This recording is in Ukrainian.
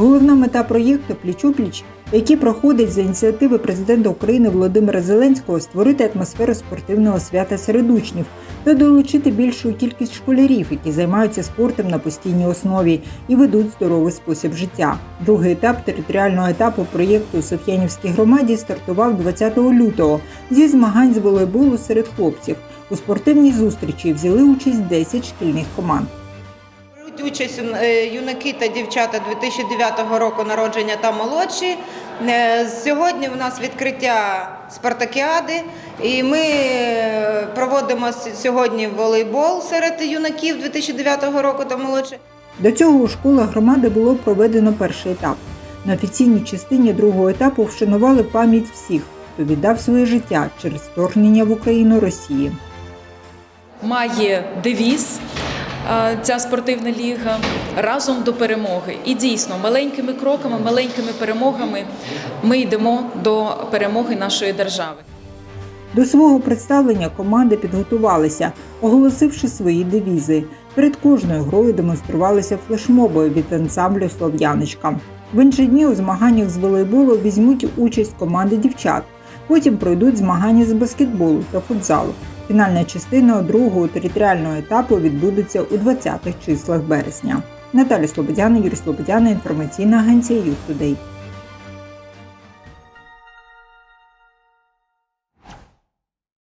Головна мета проєкту Пліч-опліч, який проходить за ініціативи президента України Володимира Зеленського, створити атмосферу спортивного свята серед учнів та долучити більшу кількість школярів, які займаються спортом на постійній основі і ведуть здоровий спосіб життя. Другий етап територіального етапу проєкту у Соф'янівській громаді стартував 20 лютого зі змагань з волейболу серед хлопців. У спортивній зустрічі взяли участь 10 шкільних команд. Беруть участь е, юнаки та дівчата 2009 року народження та молодші. Е, Сьогодні в нас відкриття спартакіади, і ми е, проводимо сьогодні волейбол серед юнаків 2009 року та молодших. До цього у школах громади було проведено перший етап. На офіційній частині другого етапу вшанували пам'ять всіх, хто віддав своє життя через вторгнення в Україну Росії. має девіз ця спортивна ліга разом до перемоги. І дійсно, маленькими кроками, маленькими перемогами ми йдемо до перемоги нашої держави. До свого представлення команди підготувалися, оголосивши свої девізи. Перед кожною грою демонструвалися флешмоби від ансамблю Слов'яночка. В інші дні у змаганнях з волейболу візьмуть участь команди дівчат. Потім пройдуть змагання з баскетболу та футзалу. Фінальна частина другого територіального етапу відбудеться у 20-х числах березня. Наталя Слободяна, Юрій Слободяна, інформаційна агенція «Юг Тудей».